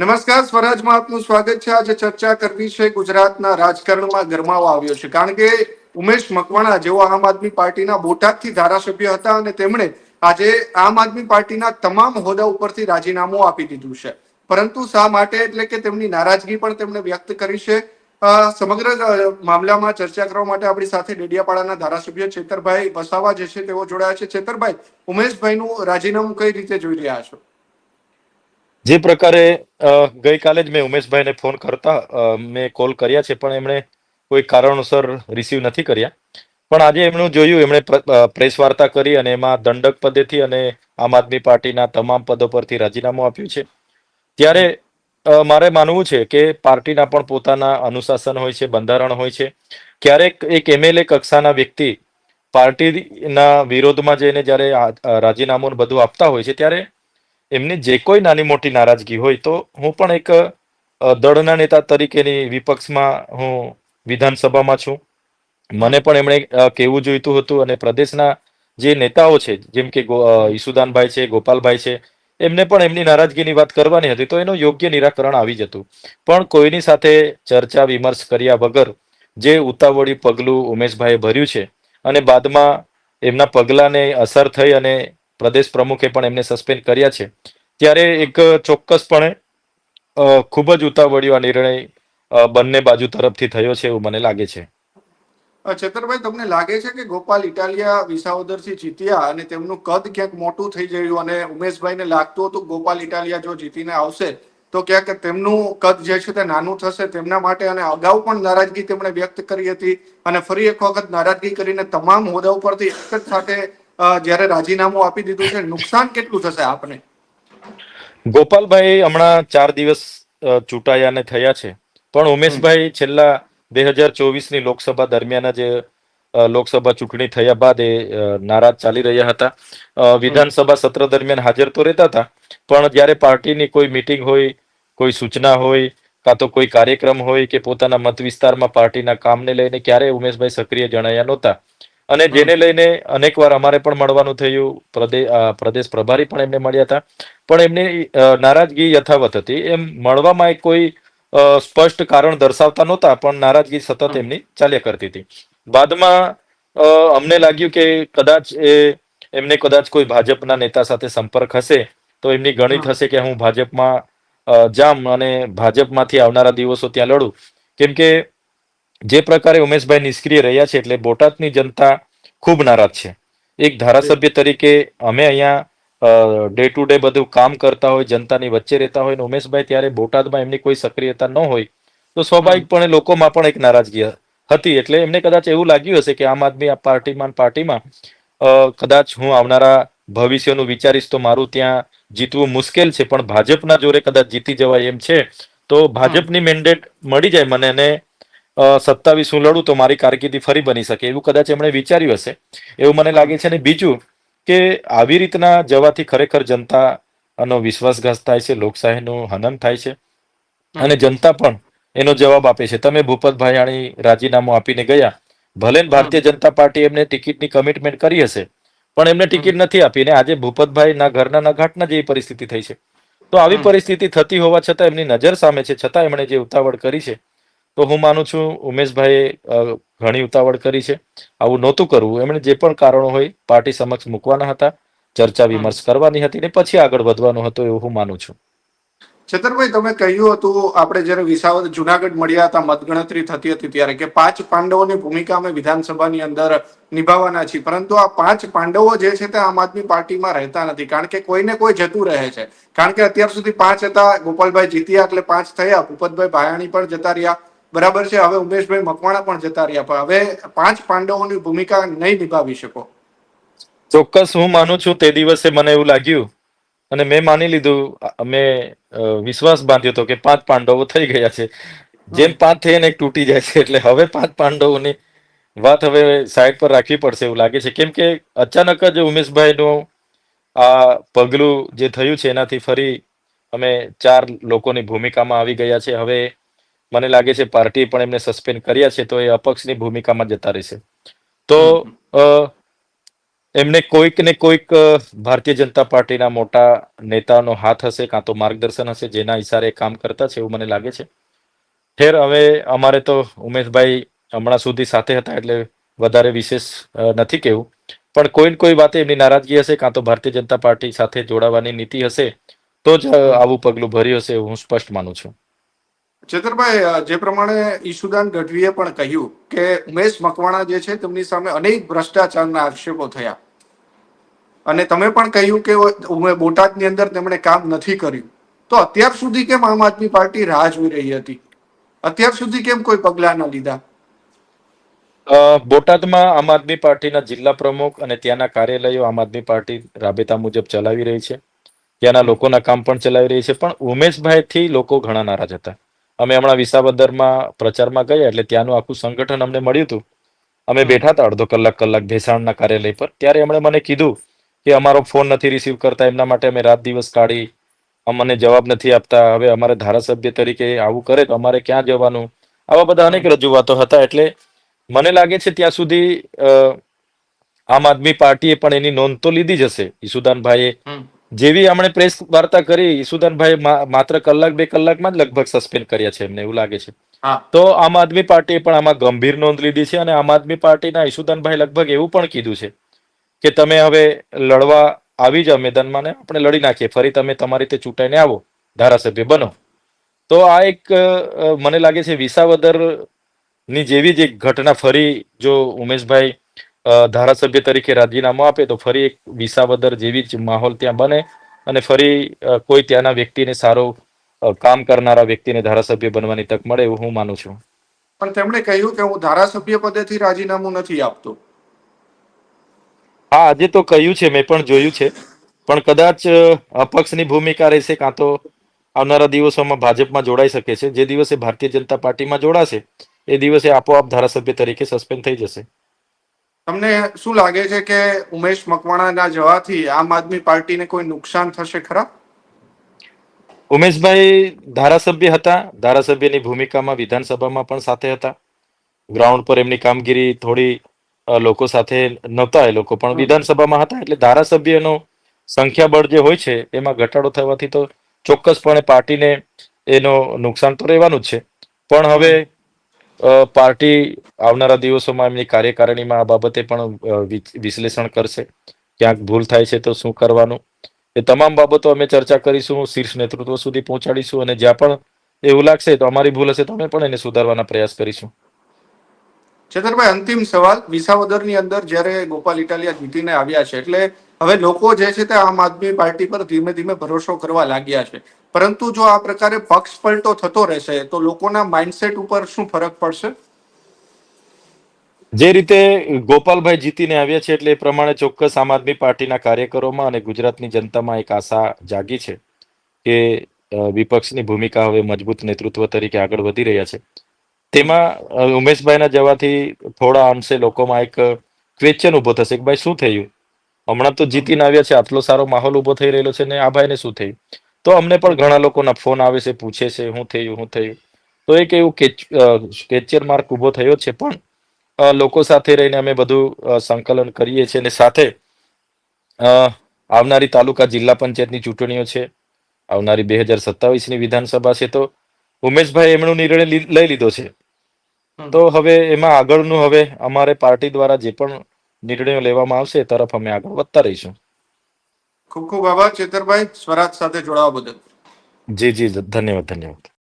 નમસ્કાર, સ્વરાજમાં આપનું સ્વાગત છે. આજે ચર્ચા કરવી છે ગુજરાતના રાજકારણમાં ગરમાવો આવ્યો છે. કારણ કે ઉમેશ મકવાણા જેઓ આમ આદમી પાર્ટીના બોટાદથી ધારાસભ્ય હતા અને તેમણે આજે આમ આદમી પાર્ટીના તમામ હોદ્દા ઉપરથી રાજીનામું આપી દીધું છે. પરંતુ શા માટે? એટલે કે તેમની નારાજગી પણ તેમણે વ્યક્ત કરી છે. સમગ્ર મામલામાં ચર્ચા કરવા માટે આપણી સાથે ડેડિયાપાડાના ધારાસભ્ય ચેતરભાઈ વસાવા જે છે, તેઓ જોડાયા છે. ચેતરભાઈ, ઉમેશભાઈનું રાજીનામું કઈ રીતે જોઈ રહ્યા છો? જે પ્રકારે ગઈકાલે જ મેં ઉમેશભાઈને ફોન કરતા મેં કોલ કર્યા છે, પણ એમણે કોઈ કારણોસર રિસીવ નથી કર્યા. પણ આજે એમનું જોયું, એમણે પ્રેસ વાર્તા કરી અને એમાં દંડક પદેથી અને આમ આદમી પાર્ટીના તમામ પદો પરથી રાજીનામું આપ્યું છે. ત્યારે મારે માનવું છે કે પાર્ટીના પણ પોતાના અનુશાસન હોય છે, બંધારણ હોય છે. ક્યારેક એક એમએલએ કક્ષાના વ્યક્તિ પાર્ટીના વિરોધમાં જઈને જ્યારે રાજીનામું બધું આપતા હોય છે, ત્યારે એમની જે કોઈ નાની મોટી નારાજગી હોય તો હું પણ એક દળના નેતા તરીકેની વિપક્ષમાં હું વિધાનસભામાં છું. મને પણ એમણે કહેવું જોઈતું હતું અને પ્રદેશના જે નેતાઓ છે, જેમ કે ઈસુદાનભાઈ છે, ગોપાલભાઈ છે, એમને પણ એમની નારાજગીની વાત કરવાની હતી તો એનું યોગ્ય નિરાકરણ આવી જતું પણ કોઈની સાથે ચર્ચા, વિમર્શ કર્યા વગર જે ઉતાવળી પગલું ઉમેશભાઈએ ભર્યું છે અને બાદમાં એમના પગલાને અસર થઈ અને પ્રદેશ પ્રમુખે પણ એમને સસ્પેન્ડ કર્યા છે. ત્યારે એક ચોક્કસપણે ખૂબ જ ઉતાવળિયો આ નિર્ણય બંને બાજુ તરફથી થયો છે એવું મને લાગે છે. છેતરભાઈ, તમને લાગે છે કે ગોપાલ ઇટાલિયા વિસાવદરથી જીત્યા અને તેમનું કદ ક્યાંક મોટું થઈ ગયું અને ઉમેશભાઈને લાગતું હતું ગોપાલ ઇટાલિયા જો જીતીને આવશે, તો ક્યાંક તેમનું કદ જે છે તે નાનું થશે તેમના માટે અને અગાઉ પણ નારાજગી તેમણે વ્યક્ત કરી હતી અને ફરી એક વખત નારાજગી કરીને તમામ હોદ્દા ઉપરથી એક જ સાથે જ્યારે રાજીનામું આપી દીધું છે નુકસાન કેટલું થશે આપને? ગોપાલભાઈ હમણાં ચાર દિવસ ચૂંટાયા ને થયા છે. પણ ઉમેશભાઈ છેલ્લા બે હજાર ચોવીસની લોકસભા દરમિયાન જે લોકસભા ચૂંટણી થયા બાદ એ નારાજ ચાલી રહ્યા હતા. વિધાનસભા સત્ર દરમિયાન હાજર તો રહેતા હતા પણ જ્યારે પાર્ટીની કોઈ મિટિંગ હોય કોઈ સૂચના હોય કાં તો કોઈ કાર્યક્રમ હોય કે પોતાના મત વિસ્તારમાં પાર્ટીના કામને લઈને ક્યારેય ઉમેશભાઈ સક્રિય જણાયા નહોતા. અને જેને લઈને અનેકવાર અમારે પણ મળવાનું થયું પ્રદેશ પ્રદેશ પ્રભારી પણ એમને મળ્યા હતા. પણ એમની નારાજગી યથાવત હતી. એમ મળવામાં કોઈ સ્પષ્ટ કારણ દર્શાવતા નહોતા પણ નારાજગી સતત એમની ચાલ્યા કરતી હતી. બાદમાં અમને લાગ્યું કે કદાચ એ એમને કદાચ કોઈ ભાજપના નેતા સાથે સંપર્ક હશે તો એમની ગણિત. હશે કે હું ભાજપમાં જામ અને ભાજપમાંથી આવનારા દિવસો ત્યાં લડું. કેમ કે જે પ્રકારે ઉમેશભાઈ નિષ્ક્રિય રહ્યા છે એટલે બોટાદની જનતા ખૂબ નારાજ છે. એક ધારાસભ્ય તરીકે અમે અહીંયા ડે ટુ ડે બધું કામ કરતા હોય જનતાની વચ્ચે રહેતા હોય ને ઉમેશભાઈ ત્યારે બોટાદમાં એમની કોઈ સક્રિયતા ન હોય તો સ્વાભાવિકપણે લોકોમાં પણ એક નારાજગી હતી. એટલે એમને કદાચ એવું લાગ્યું હશે કે આમ આદમી આ પાર્ટીમાં પાર્ટીમાં કદાચ હું આવનારા ભવિષ્યનું વિચારીશ તો મારું ત્યાં જીતવું મુશ્કેલ છે પણ ભાજપના જોરે કદાચ જીતી જવાય એમ છે તો ભાજપની મેન્ડેટ મળી જાય મને અને સત્તાવીસ હું લડું તો મારી કારકિર્દી ફરી બની શકે એવું કદાચ એમણે વિચાર્યું હશે. એવું મને લાગે છે અને બીજું કે આવી રીતના જવાથી ખરેખર જનતાનો વિશ્વાસઘાત થાય છે લોકશાહીનું હનન થાય છે અને જનતા પણ એનો જવાબ આપે છે. તમે ભૂપત ભાયાણી રાજીનામું આપીને ગયા ભલે ભારતીય જનતા પાર્ટી એમને ટિકિટની કમિટમેન્ટ કરી હશે પણ એમને ટિકિટ નથી આપી ને આજે ભૂપતભાઈ ના ઘરના ના ઘાટના જેવી પરિસ્થિતિ થઈ છે. તો આવી પરિસ્થિતિ થતી હોવા છતાં એમની નજર સામે છે છતાં એમણે જે ઉતાવળ કરી છે તો હું માનું છું ઉમેશભાઈએ ઘણી ઉતાવળ કરી છે. આવું નહોતું કરવું. એમણે જે પણ કારણો હોય પાર્ટી સમક્ષ મૂકવાના હતા ચર્ચા વિમર્શ કરવાની હતી ને પછી આગળ વધવાનું હતું એવું હું માનું છું. છતરભાઈ તમે કહ્યું હતું આપણે જયારે વિસાવદ જુનાગઢ મળ્યા હતા મતગણતરી થતી હતી ત્યારે કે પાંચ પાંડવોની ભૂમિકા અમે વિધાનસભાની અંદર નિભાવવાના છીએ. પરંતુ આ પાંચ પાંડવો જે છે તે આમ આદમી પાર્ટીમાં રહેતા નથી. કારણ કે કોઈને કોઈ જતું રહે છે. કારણ કે અત્યાર સુધી પાંચ હતા. ગોપાલભાઈ જીત્યા એટલે પાંચ થયા. ભૂપતભાઈ ભાયાણી પણ જતા રહ્યા. બરાબર છે? હવે ઉમેશભાઈ મકવાણા પણ જતા રહ્યા. પણ હવે પાંચ પાંડવોની ભૂમિકા નહીં નિભાવી શકો. ચોક્કસ હું માનું છું તે દિવસે મને એવું લાગ્યું અને મેં માની લીધું મેં વિશ્વાસ બાંધ્યો હતો કે પાંચ પાંડવો થઈ ગયા છે. જેમ પાંચ થઈને એક તૂટી જાય છે. એટલે હવે પાંચ પાંડવોની વાત હવે સાઈડ પર રાખવી પડશે એવું લાગે છે. કેમ કે અચાનક જ ઉમેશભાઈનું આ પગલું જે થયું છે, એનાથી ફરી અમે ચાર લોકોની ભૂમિકામાં આવી ગયા છે. હવે મને લાગે છે પાર્ટી પણ એમને સસ્પેન્ડ કર્યા છે, તો એ અપક્ષની ભૂમિકામાં જતા રહેશે. તો એમને કોઈક ને કોઈક ભારતીય જનતા પાર્ટીના મોટા નેતાનો હાથ હશે, કાં તો માર્ગદર્શન હશે, જેના ઈશારે કામ કરતા છે એવું મને લાગે છે. ઠેર, હવે અમારે તો ઉમેશભાઈ હમણાં સુધી સાથે હતા એટલે વધારે વિશેષ નથી કહેવું પણ કોઈ ને કોઈ વાતે એમની નારાજગી હશે, કાં તો ભારતીય જનતા પાર્ટી સાથે જોડાવાની નીતિ હશે, તો જ આવું પગલું ભર્યું હશે હું સ્પષ્ટ માનું છું. ચેતરભાઈ જે પ્રમાણે ઈશુદાન ગઢવીએ પણ કહ્યું કે ઉમેશ મકવાણા જે છે તેમની સામે અનેક ભ્રષ્ટાચારના આક્ષેપો થયા. અને તમે પણ કહ્યું કે બોટાદની અંદર તેમણે કામ નથી કર્યું. તો અત્યાર સુધી કેમ આમ આદમી પાર્ટી રાહ જોઈ રહી હતી? અત્યાર સુધી કેમ કોઈ પગલા ન લીધા? બોટાદમાં આમ આદમી પાર્ટીના જિલ્લા પ્રમુખ અને ત્યાંના કાર્યાલયો આમ આદમી પાર્ટી રાબેતા મુજબ ચલાવી રહી છે. ત્યાંના લોકોના કામ પણ ચલાવી રહી છે. પણ ઉમેશભાઈથી લોકો ઘણા નારાજ હતા. અમે હમણાં વિસાવદરમાં પ્રચારમાં ગયા એટલે ત્યાંનું આખું સંગઠન અમને મળ્યું હતું. અમે બેઠા હતા અડધો કલાક કલાક ભેસાણના કાર્યાલય પર. ત્યારે એમણે મને કીધું કે અમારો ફોન નથી રિસીવ કરતા એમના માટે અમે રાત દિવસ કાઢી અમને જવાબ નથી આપતા. હવે અમારે ધારાસભ્ય તરીકે આવું કરે તો અમારે ક્યાં જવાનું? આવા બધા અનેક રજૂઆતો હતા એટલે મને લાગે છે ત્યાં સુધી આમ આદમી પાર્ટીએ પણ એની નોંધ તો લીધી જ હશે. ઈસુદાનભાઈએ જેવી આપણે પ્રેસ વાર્તા કરી ઈસુદાનભાઈ મા- માત્ર કલાક બે કલાકમાં જ લગભગ સસ્પેન્ડ કર્યા છે એમને એવું લાગે છે. તો આમ આદમી પાર્ટીએ પણ આમાં ગંભીર નોંધ લીધી છે અને આમ આદમી પાર્ટીના ઈસુદાનભાઈ લગભગ એવું પણ કીધું છે કે તમે હવે લડવા આવી જાઓ મેદાનમાં ને આપણે લડી નાખીએ ફરી તમે તમારી રીતે ચૂંટાઈને આવો ધારાસભ્ય બનો. તો આ એક મને લાગે છે વિસાવદરની જેવી જ એક ઘટના ફરી જો ઉમેશભાઈ ધારાસભ્ય તરીકે રાજીનામું આપે તો ફરી એક વિસાવદર જેવી જ માહોલ ત્યાં બને અને ફરી કોઈ ત્યાંના વ્યક્તિને સારો કામ કરનારા વ્યક્તિને ધારાસભ્ય બનવાની તક મળે એવું હું માનું છું. પણ તેમણે કહ્યું કે હું ધારાસભ્ય પદેથી રાજીનામું નથી આપતો. હા આજે તો કહ્યું છે મેં પણ જોયું છે. પણ કદાચ અપક્ષની ભૂમિકા રહેશે કાં તો આવનારા દિવસોમાં ભાજપમાં જોડાઈ શકે છે. જે દિવસે ભારતીય જનતા પાર્ટીમાં જોડાશે એ દિવસે આપોઆપ ધારાસભ્ય તરીકે સસ્પેન્ડ થઈ જશે. તમને શું લાગે છે કે ઉમેશ મકવાણાના જવાથી આમ આદમી પાર્ટીને કોઈ નુકસાન થશે ખરા? ઉમેશભાઈ ધારાસભ્ય હતા ધારાસભ્યની ભૂમિકામાં વિધાનસભામાં પણ સાથે હતા. ગ્રાઉન્ડ પર એમની કામગીરી થોડી લોકો સાથે નહોતા એ લોકો પણ વિધાનસભામાં હતા એટલે ધારાસભ્યનો સંખ્યાબળ જે હોય છે એમાં ઘટાડો થવાથી તો ચોક્કસપણે પાર્ટીને એનો નુકસાન તો રહેવાનું જ છે. પણ હવે પાર્ટી આવનારા દિવસોમાં એમની કાર્યકારિણીમાં આ બાબતે પણ વિશ્લેષણ કરશે. ક્યાંક ભૂલ થાય છે તો શું કરવાનું? એ તમામ બાબતો અમે ચર્ચા કરીશું શીર્ષ નેતૃત્વ સુધી પહોંચાડીશું અને જ્યાં પણ એવું લાગશે, તો અમારી ભૂલ હશે તો અમે પણ એને સુધારવાના પ્રયાસ કરીશું. ચેતરભાઈ અંતિમ સવાલ. વિસાવદરની અંદર જ્યારે ગોપાલ ઇટાલિયા જીતીને આવ્યા છે, એટલે હવે લોકો જે છે તે આમ આદમી પાર્ટી પર ધીમે ધીમે ભરોસો કરવા લાગ્યા છે. પરંતુ જો આ પ્રકારે પક્ષ પલટો થતો રહેશે, તો લોકોના માઇન્ડસેટ ઉપર શું ફરક પડશે? જે રીતે ગોપાલભાઈ જીતીને આવ્યા છે એટલે એ પ્રમાણે ચોક્કસ આમ આદમી પાર્ટીના કાર્યકરોમાં અને ગુજરાતની જનતામાં એક આશા જાગી છે કે વિપક્ષની ભૂમિકા હવે મજબૂત નેતૃત્વ તરીકે આગળ વધી રહ્યા છે. તેમાં ઉમેશભાઈના જવાથી થોડા અંશે લોકોમાં એક ક્વેશ્ચન ઊભો થશે કે ભાઈ શું થયું? હમણાં તો જીતીને આવ્યા છે, આટલો સારો માહોલ ઊભો થઈ રહેલો છે ને આ ભાઈને શું થયું? તો અમને પણ ઘણા લોકોના ફોન આવે છે પૂછે છે શું થયું શું થયું? તો એક એવું કેચર માર્ક ઊભો થયો છે પણ લોકો સાથે રહીને અમે બધું સંકલન કરીએ છીએ અને સાથે આવનારી તાલુકા જિલ્લા પંચાયતની ચૂંટણીઓ છે. આવનારી બે હજાર સત્તાવીસની વિધાનસભા છે તો ઉમેશભાઈ એમનો નિર્ણય લઈ લીધો છે. તો હવે એમાં આગળનું હવે અમારે પાર્ટી દ્વારા જે પણ નિર્ણયો લેવામાં આવશે તરફ અમે આગળ વધતા રહીશું. ખૂબ ખૂબ આભાર ચેતરભાઈ. સ્વરાજ સાથે જોડાવા બદલ. જી જી ધન્યવાદ ધન્યવાદ.